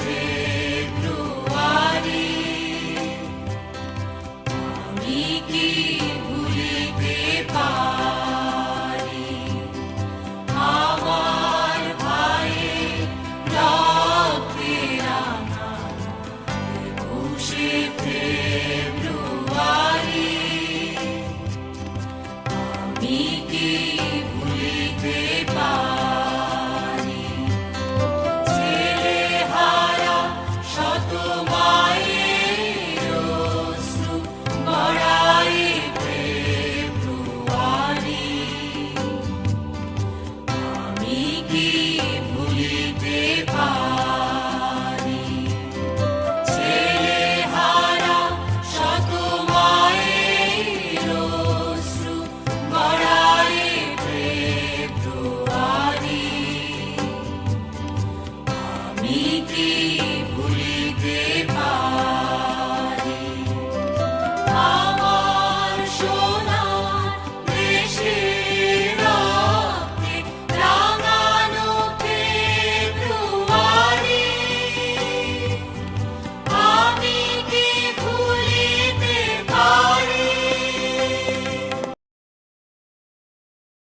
ফেব্রুয়ারি আমি কি ভুলিতে পারি? আমার ভাই রাতে রাঙা একুশে ফেব্রুয়ারি আমি কি আমি